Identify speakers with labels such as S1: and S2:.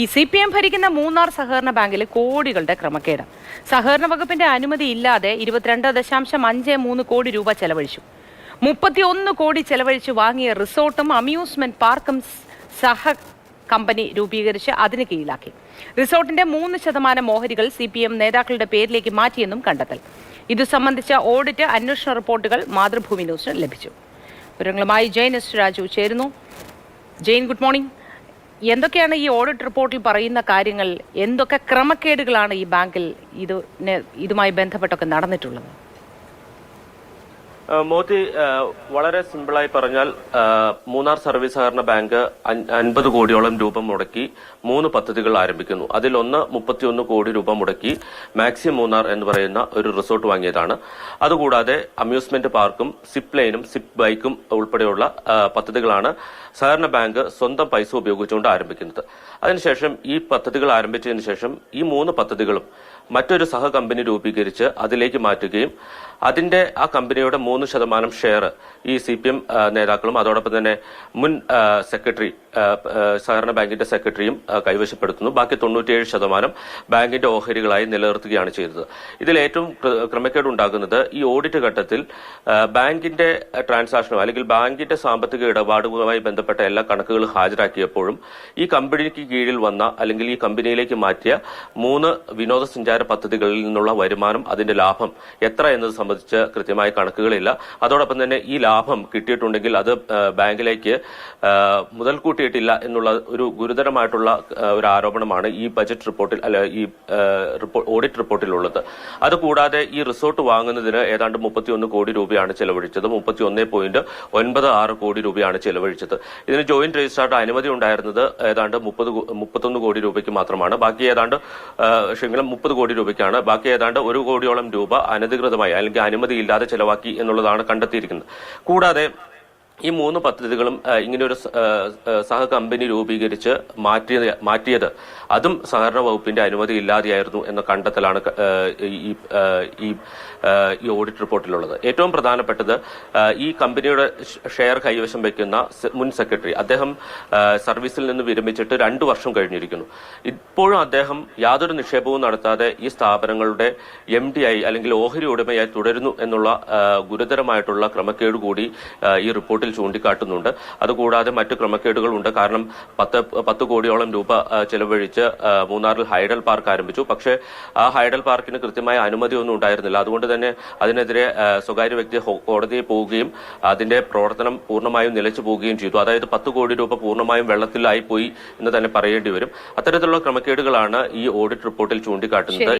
S1: ഈ C P M ഭരിക്കുന്ന മൂന്നാർ സഹകരണ ബാങ്കിൽ കോടികളുടെ ക്രമക്കേട്. സഹകരണ വകുപ്പിന്റെ അനുമതി ഇല്ലാതെ ഇരുപത്തിരണ്ട് ദശാംശം അഞ്ച് മൂന്ന് കോടി രൂപ ചെലവഴിച്ചു. മുപ്പത്തിയൊന്ന് കോടി ചെലവഴിച്ച് വാങ്ങിയ റിസോർട്ടും അമ്യൂസ്മെന്റ് പാർക്കും സഹ കമ്പനി രൂപീകരിച്ച് അതിന് കീഴിലാക്കി. റിസോർട്ടിന്റെ മൂന്ന് ശതമാനം ഓഹരികൾ സി പി എം നേതാക്കളുടെ പേരിലേക്ക് മാറ്റിയെന്നും കണ്ടെത്തൽ. ഇതു സംബന്ധിച്ച ഓഡിറ്റ് അന്വേഷണ റിപ്പോർട്ടുകൾ മാതൃഭൂമി ന്യൂസിന് ലഭിച്ചു. വിവരങ്ങളുമായി ജയൻ എസ് രാജു ചേരുന്നു. Jain good morning. എന്തൊക്കെയാണ് ഈ ഓഡിറ്റ് റിപ്പോർട്ടിൽ പറയുന്ന കാര്യങ്ങൾ? എന്തൊക്കെ ക്രമക്കേടുകളാണ് ഈ ബാങ്കിൽ ഇത് ഇതുമായി ബന്ധപ്പെട്ടൊക്കെ നടന്നിട്ടുള്ളത്?
S2: മോദി വളരെ സിമ്പിളായി പറഞ്ഞാൽ മൂന്നാർ സർവീസ് സഹകരണ ബാങ്ക് അൻ- അൻപത് കോടിയോളം രൂപ മുടക്കി മൂന്ന് പദ്ധതികൾ ആരംഭിക്കുന്നു. അതിലൊന്ന് മുപ്പത്തിയൊന്ന് കോടി രൂപ മുടക്കി മാക്സി മൂന്നാർ എന്ന് പറയുന്ന ഒരു റിസോർട്ട് വാങ്ങിയതാണ്. അതുകൂടാതെ അമ്യൂസ്മെന്റ് പാർക്കും സിപ്പ് ലൈനും സിപ്പ് ബൈക്കും ഉൾപ്പെടെയുള്ള പദ്ധതികളാണ് സഹകരണ ബാങ്ക് സ്വന്തം പൈസ ഉപയോഗിച്ചുകൊണ്ട് ആരംഭിക്കുന്നത്. അതിനുശേഷം ഈ പദ്ധതികൾ ആരംഭിച്ചതിന് ശേഷം ഈ മൂന്ന് പദ്ധതികളും മറ്റൊരു സഹകമ്പനി രൂപീകരിച്ച് അതിലേക്ക് മാറ്റുകയും അതിന്റെ ആ കമ്പനിയുടെ മൂന്ന് ശതമാനം ഷെയർ ഈ സി പി എം നേതാക്കളും അതോടൊപ്പം തന്നെ മുൻ സെക്രട്ടറി സഹകരണ ബാങ്കിന്റെ സെക്രട്ടറിയും കൈവശപ്പെടുത്തുന്നു. ബാക്കി തൊണ്ണൂറ്റിയേഴ് ശതമാനം ബാങ്കിന്റെ ഓഹരികളായി നിലനിർത്തുകയാണ് ചെയ്തത്. ഇതിൽ ഏറ്റവും ക്ര- ക്രമക്കേട് ഉണ്ടാകുന്നത് ഈ ഓഡിറ്റ് ഘട്ടത്തിൽ ബാങ്കിന്റെ ട്രാൻസാക്ഷനോ അല്ലെങ്കിൽ ബാങ്കിന്റെ സാമ്പത്തിക ഇടപാടുകളുമായി ബന്ധപ്പെട്ട എല്ലാ കണക്കുകളും ഹാജരാക്കിയപ്പോഴും ഈ കമ്പനിക്ക് കീഴിൽ വന്ന അല്ലെങ്കിൽ ഈ കമ്പനിയിലേക്ക് മാറ്റിയ മൂന്ന് വിനോദസഞ്ചാര പദ്ധതികളിൽ നിന്നുള്ള വരുമാനം അതിന്റെ ലാഭം എത്ര എന്നത് സംബന്ധിച്ച് കൃത്യമായ കണക്കുകളില്ല. അതോടൊപ്പം തന്നെ ഈ ലാഭം കിട്ടിയിട്ടുണ്ടെങ്കിൽ അത് ബാങ്കിലേക്ക് ആ, മുതൽ കൂട്ടിയിട്ടില്ല എന്നുള്ള ഒരു ഗുരുതരമായിട്ടുള്ള ഒരു ആരോപണമാണ് ഈ ബജറ്റ് റിപ്പോർട്ടിൽ അല്ല ഈ ഓഡിറ്റ് റിപ്പോർട്ടിലുള്ളത്. അതുകൂടാതെ ഈ റിസോർട്ട് വാങ്ങുന്നതിന് ഏതാണ്ട് മുപ്പത്തിയൊന്ന് കോടി രൂപയാണ് ചെലവഴിച്ചത്. മുപ്പത്തിയൊന്ന് പോയിന്റ് ഒൻപത് ആറ് കോടി രൂപയാണ് ചെലവഴിച്ചത്. ഇതിന് ജോയിന്റ് രജിസ്ട്രാറുടെ അനുമതി ഉണ്ടായിരുന്നത് ഏതാണ്ട് മുപ്പത് മുപ്പത്തൊന്ന് കോടി രൂപയ്ക്ക് മാത്രമാണ്. ബാക്കി ഏതാണ്ട് ക്ഷമിക്കണം മുപ്പത് കോടി രൂപയ്ക്കാണ്. ബാക്കി ഏതാണ്ട് ഒരു കോടിയോളം രൂപ അനധികൃതമായി അല്ലെങ്കിൽ അനുമതിയില്ലാതെ ചെലവാക്കി എന്നുള്ളതാണ് കണ്ടെത്തിയിരിക്കുന്നത്. കൂടാതെ ഈ മൂന്ന് പദ്ധതികളും ഇങ്ങനെ ഒരു സ- ആ, ആ, സഹ കമ്പനി രൂപീകരിച്ച് മാറ്റിയത് മാറ്റിയത് അതും സഹകരണ വകുപ്പിന്റെ അനുമതി ഇല്ലാതെയായിരുന്നു എന്ന കണ്ടെത്തലാണ് ഈ ഈ ഓഡിറ്റ് റിപ്പോർട്ടിലുള്ളത്. ഏറ്റവും പ്രധാനപ്പെട്ടത് ഈ കമ്പനിയുടെ ഷെയർ കൈവശം വയ്ക്കുന്ന മുൻ സെക്രട്ടറി അദ്ദേഹം സർവീസിൽ നിന്ന് വിരമിച്ചിട്ട് രണ്ടു വർഷം കഴിഞ്ഞിരിക്കുന്നു. ഇപ്പോഴും അദ്ദേഹം യാതൊരു നിക്ഷേപവും നടത്താതെ ഈ സ്ഥാപനങ്ങളുടെ എം ഡി ആയി അല്ലെങ്കിൽ ഓഹരി ഉടമയായി തുടരുന്നു എന്നുള്ള ഗുരുതരമായിട്ടുള്ള ക്രമക്കേട് കൂടി ഈ റിപ്പോർട്ടിൽ ചൂണ്ടിക്കാട്ടുന്നുണ്ട്. അതുകൂടാതെ മറ്റു ക്രമക്കേടുകളുണ്ട്. കാരണം പത്ത് പത്ത് കോടിയോളം രൂപ ചെലവഴിച്ച് മൂന്നാറിൽ ഹൈഡൽ പാർക്ക് ആരംഭിച്ചു. പക്ഷേ ആ ഹൈഡൽ പാർക്കിന് കൃത്യമായ അനുമതിയൊന്നും ഉണ്ടായിരുന്നില്ല. അതുകൊണ്ട് തന്നെ അതിനെതിരെ സ്വകാര്യ വ്യക്തി കോടതിയിൽ പോവുകയും അതിന്റെ പ്രവർത്തനം പൂർണമായും നിലച്ചു പോവുകയും ചെയ്തു. അതായത് പത്ത് കോടി രൂപ പൂർണമായും വെള്ളത്തിലായി പോയി എന്ന് തന്നെ പറയേണ്ടി വരും. അത്തരത്തിലുള്ള ക്രമക്കേടുകളാണ് ഈ ഓഡിറ്റ് റിപ്പോർട്ടിൽ ചൂണ്ടിക്കാട്ടുന്നത്.